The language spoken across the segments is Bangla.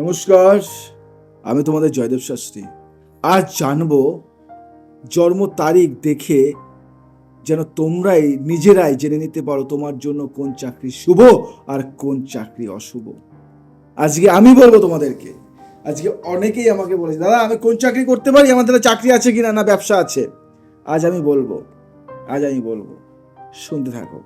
নমস্কার, আমি তোমাদের জয়দেব শাস্ত্রী। আজ জানব জন্ম তারিখ দেখে যেন তোমরাই নিজেরাই জেনে নিতে পারো তোমার জন্য কোন চাকরি শুভ আর কোন চাকরি অশুভ। আজকে আমি বলব তোমাদেরকে, আজকে অনেকেই আমাকে বলেছে, দাদা, আমি কোন চাকরি করতে পারি? আমাদের চাকরি আছে কিনা? না, ব্যবসা আছে। আজ আমি বলব, আজ আমি বলব, শুনতে থাকো।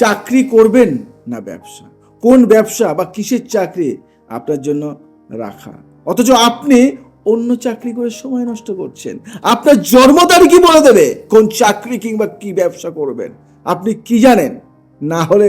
চাকরি করবেন না ব্যবসা। কোন ব্যবসা বা কিসের চাকরি আপনার জন্য রাখা। অথচ আপনি অন্য চাকরি করে সময় নষ্ট করছেন। আপনার জন্ম তারিখই বলে দেবে কোন চাকরি কিংবা কি ব্যবসা করবেন। আপনি কি জানেন? না হলে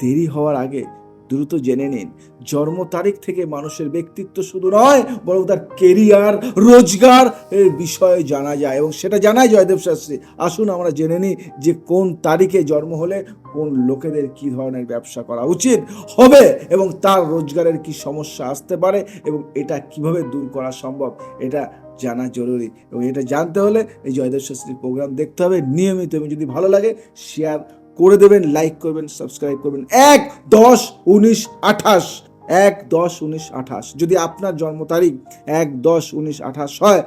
দেরি হওয়ার আগে দ্রুত জেনে নিন, জন্ম তারিখ থেকে মানুষের ব্যক্তিত্ব শুধু নয়, বরং তার কেরিয়ার রোজগার এর বিষয়ে জানা যায় এবং সেটা জানায় জয়দেব শাস্ত্রী। আসুন আমরা জেনে নিই যে কোন তারিখে জন্ম হলে কোন লোকেদের কি ধরনের ব্যবসা করা উচিত হবে এবং তার রোজগারের কি সমস্যা আসতে পারে এবং এটা কীভাবে দূর করা সম্ভব, এটা জানা জরুরি। এবং এটা জানতে হলে এই জয়দেব শাস্ত্রীর প্রোগ্রাম দেখতে হবে। নিয়মিত এবং যদি ভালো লাগে শেয়ার করে দেবেন লাইক করবেন সাবস্ক্রাইব করবেন। এক দশ উনিশ আঠাশ। এক দশ উনিশ আঠাশ। যদি আপনার জন্ম তারিখ এক দশ উনিশ আঠাশ হয়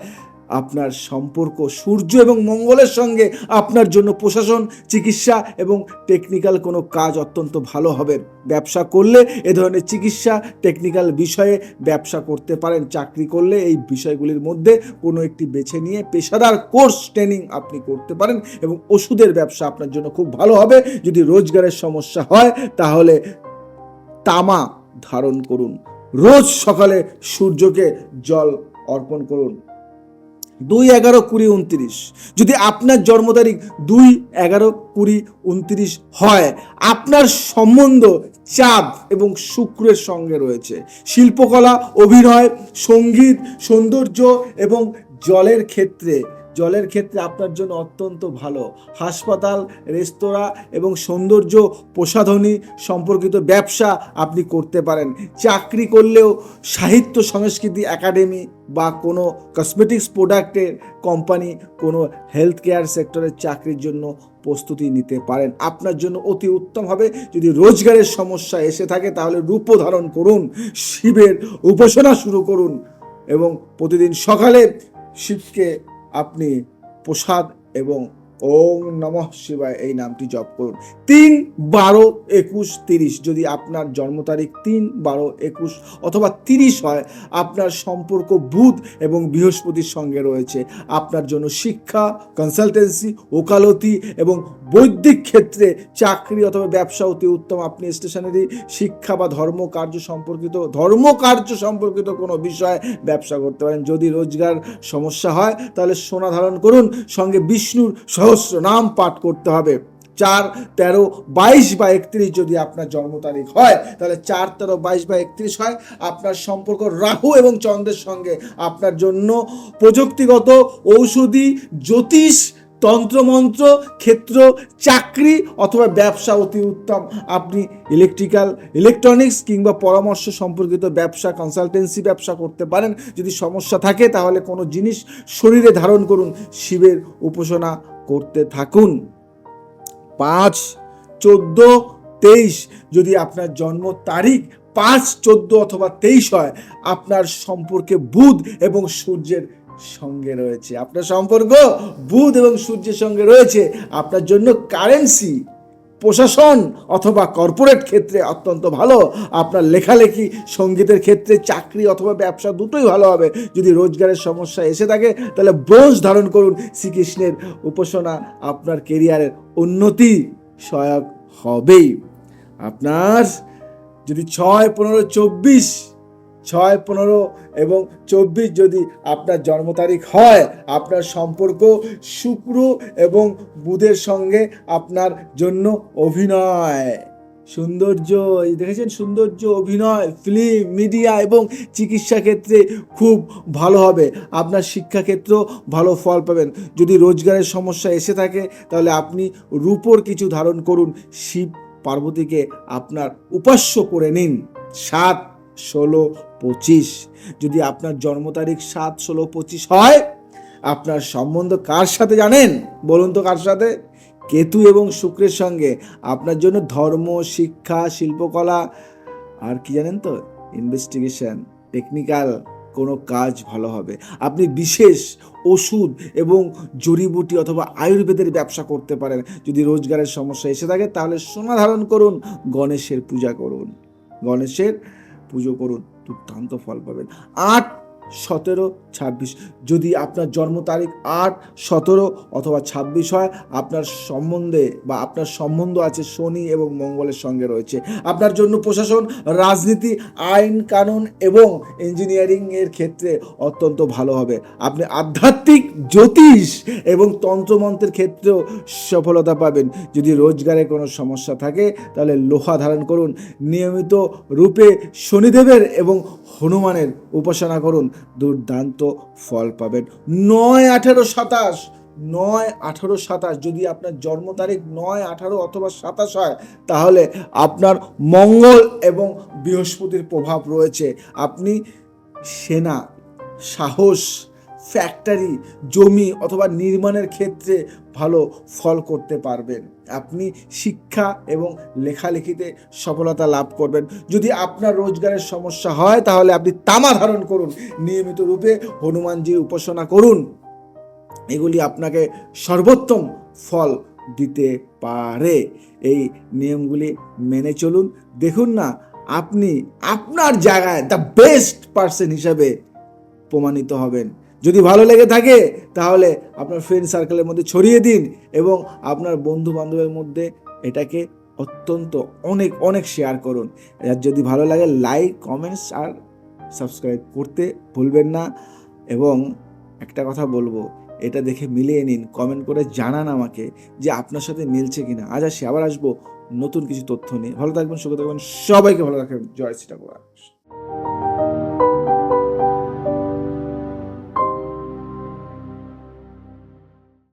আপনার সম্পর্ক, সূর্য এবং মঙ্গলের সঙ্গে আপনার জন্য প্রশাসন, চিকিৎসা এবং টেকনিক্যাল কোনো কাজ অত্যন্ত ভালো হবে। ব্যবসা করলে এ ধরনের চিকিৎসা টেকনিক্যাল বিষয়ে ব্যবসা করতে পারেন। চাকরি করলে এই বিষয়গুলির মধ্যে কোনো একটি বেছে নিয়ে পেশাদার কোর্স ট্রেনিং আপনি করতে পারেন এবং ওষুধের ব্যবসা আপনার জন্য খুব ভালো হবে। যদি রোজগারের সমস্যা হয়, তাহলে তামা ধারণ করুন। রোজ সকালে সূর্যকে জল অর্পণ করুন। দুই এগারো কুড়ি উনত্রিশ যদি আপনার জন্ম তারিখ দুই এগারো কুড়ি উনত্রিশ হয়, আপনার সম্বন্ধ চাপ এবং শুক্রের সঙ্গে রয়েছে। শিল্পকলা, অভিনয়, সংগীত, সৌন্দর্য এবং জলের ক্ষেত্রে জলের ক্ষেত্রে আপনার জন্য অত্যন্ত ভালো। হাসপাতাল, রেস্তোরাঁ এবং সৌন্দর্য প্রসাধনী সম্পর্কিত ব্যবসা আপনি করতে পারেন। চাকরি করলেও সাহিত্য, সংস্কৃতি একাডেমি বা কোনো কসমেটিক্স প্রোডাক্টের কোম্পানি কোনো হেলথ কেয়ার সেক্টরের চাকরির জন্য প্রস্তুতি নিতে পারেন। আপনার জন্য অতি উত্তম হবে। যদি রোজগারের সমস্যা এসে থাকে, তাহলে রূপ ধারণ করুন, শিবের উপাসনা শুরু করুন এবং প্রতিদিন সকালে শিবকে আপনি প্রসাদ এবং ওম নমঃ শিবায় এই নামটি জপ করুন। তিন বারো একুশ তিরিশ, যদি আপনার জন্ম তারিখ তিন বারো একুশ অথবা তিরিশ হয়, আপনার সম্পর্ক বুধ এবং বৃহস্পতির সঙ্গে রয়েছে। আপনার জন্য শিক্ষা কনসালটেন্সি ওকালতি এবং বৈদিক ক্ষেত্রে চাকরি অথবা ব্যবসা অতি উত্তম। আপনি স্টেশনারি শিক্ষা বা ধর্ম কার্য সম্পর্কিত, ধর্ম কার্য সম্পর্কিত কোনো বিষয়ে ব্যবসা করতে পারেন। যদি রোজগার সমস্যা হয়, তাহলে সোনা ধারণ করুন। সঙ্গে বিষ্ণুর সহস্র নাম পাঠ করতে হবে। চার তেরো বাইশ বা একত্রিশ যদি আপনার জন্ম তারিখ হয়, তাহলে চার তেরো বাইশ বা একত্রিশ হয়। আপনার সম্পর্ক রাহু এবং চন্দ্রের সঙ্গে। আপনার জন্য প্রযুক্তিগত ঔষধি, জ্যোতিষ তন্ত্রমন্ত্র, ক্ষেত্র, চাকরি অথবা ব্যবসা অতি উত্তম। আপনি ইলেকট্রিক্যাল ইলেকট্রনিক্স কিংবা পরামর্শ সম্পর্কিত ব্যবসা কনসালটেন্সি ব্যবসা করতে পারেন। যদি সমস্যা থাকে, তাহলে কোনো জিনিস শরীরে ধারণ করুন। শিবের উপাসনা করতে থাকুন। পাঁচ, চোদ্দ, তেইশ। যদি আপনার জন্ম তারিখ পাঁচ, চোদ্দ অথবা তেইশ হয়, আপনার সম্পর্কে বুধ এবং সূর্যের সঙ্গে রয়েছে। আপনার সম্পর্ক বুধ এবং সূর্যের সঙ্গে রয়েছে। আপনার জন্য কারেন্সি, প্রশাসন অথবা কর্পোরেট ক্ষেত্রে অত্যন্ত ভালো। আপনার লেখালেখি, সঙ্গীতের ক্ষেত্রে চাকরি অথবা ব্যবসা দুটোই ভালো হবে। যদি রোজগারের সমস্যা এসে থাকে, তাহলে ব্রোঞ্জ ধারণ করুন শ্রীকৃষ্ণের উপাসনা আপনার কেরিয়ারের উন্নতি সহায়ক হবেই। আপনার যদি ছয়, পনেরো, চব্বিশ ছয়, পনেরো এবং চব্বিশ যদি আপনার জন্ম তারিখ হয়, আপনার সম্পর্ক শুক্র এবং বুধের সঙ্গে আপনার জন্য অভিনয়। সৌন্দর্য দেখেছেন সৌন্দর্য, অভিনয় ফিল্ম মিডিয়া এবং চিকিৎসা ক্ষেত্রে খুব ভালো হবে। আপনার শিক্ষাক্ষেত্র ভালো ফল পাবেন। যদি রোজগারের সমস্যা এসে থাকে, তাহলে আপনি রূপোর কিছু ধারণ করুন। শিব পার্বতীকে আপনার উপাস্য করে নিন। সাত ষোলো পঁচিশ। যদি আপনার জন্ম তারিখ সাত, ষোলো, পঁচিশ হয়, আপনার সম্বন্ধ কার সাথে জানেন? বলুন তো কার সাথে? কেতু এবং শুক্রের সঙ্গে। আপনার জন্য ধর্ম, শিক্ষা, শিল্পকলা আর কি জানেন তো? ইনভেস্টিগেশন টেকনিক্যাল কোনো কাজ ভালো হবে। আপনি বিশেষ ওষুধ এবং জড়িবুটি অথবা আয়ুর্বেদের ব্যবসা করতে পারেন। যদি রোজগারের সমস্যা এসে থাকে, তাহলে সোনা ধারণ করুন, গণেশের পূজা করুন। গণেশের পুজো করুন দুর্দান্ত ফল পাবেন। আট সতেরো, ছাব্বিশ। যদি আপনার জন্ম তারিখ আট, সতেরো অথবা ছাব্বিশ হয়, আপনার সম্বন্ধে বা আপনার সম্বন্ধ আছে শনি এবং মঙ্গলের সঙ্গে রয়েছে। আপনার জন্য প্রশাসন, রাজনীতি, আইন কানুন এবং ইঞ্জিনিয়ারিং এর ক্ষেত্রে অত্যন্ত ভালো হবে। আপনি আধ্যাত্মিক জ্যোতিষ এবং তন্ত্রমন্ত্রের ক্ষেত্রেও সফলতা পাবেন। যদি রোজগারে কোনো সমস্যা থাকে, তাহলে লোহা ধারণ করুন। নিয়মিত রূপে শনিদেবের এবং হনুমানের উপাসনা করুন। দুর্দান্ত ফল পাবেন। নয় আঠেরো সাতাশ, নয় আঠারো সাতাশ, যদি আপনার জন্ম তারিখ নয় আঠারো অথবা সাতাশ হয়, তাহলে আপনার মঙ্গল এবং বৃহস্পতির প্রভাব রয়েছে। আপনি সেনা, সাহস ফ্যাক্টরি জমি অথবা নির্মাণের ক্ষেত্রে ভালো ফল করতে পারবেন। আপনি শিক্ষা এবং লেখালেখিতে সফলতা লাভ করবেন। যদি আপনার রোজগারের সমস্যা হয়, তাহলে আপনি তামা ধারণ করুন। নিয়মিত রূপে হনুমানজির উপাসনা করুন। এগুলি আপনাকে সর্বোত্তম ফল দিতে পারে। এই নিয়মগুলি মেনে চলুন। দেখুন না, আপনি আপনার জায়গায় দ্য বেস্ট পার্সন হিসাবে প্রমাণিত হবেন। যদি ভালো লেগে থাকে, তাহলে আপনার ফ্রেন্ড সার্কেলের মধ্যে ছড়িয়ে দিন এবং আপনার বন্ধু বান্ধবের মধ্যে এটাকে অত্যন্ত অনেক অনেক শেয়ার করুন। আর যদি ভালো লাগে লাইক কমেন্টস আর সাবস্ক্রাইব করতে ভুলবেন না। এবং একটা কথা বলব, এটা দেখে মিলিয়ে নিন কমেন্ট করে জানান আমাকে যে আপনার সাথে মিলছে কিনা। আজ আসি, আবার আসব নতুন কিছু তথ্য নিয়ে। ভালো থাকবেন, সুখে থাকবেন, সবাইকে ভালো রাখবেন জয় শ্রী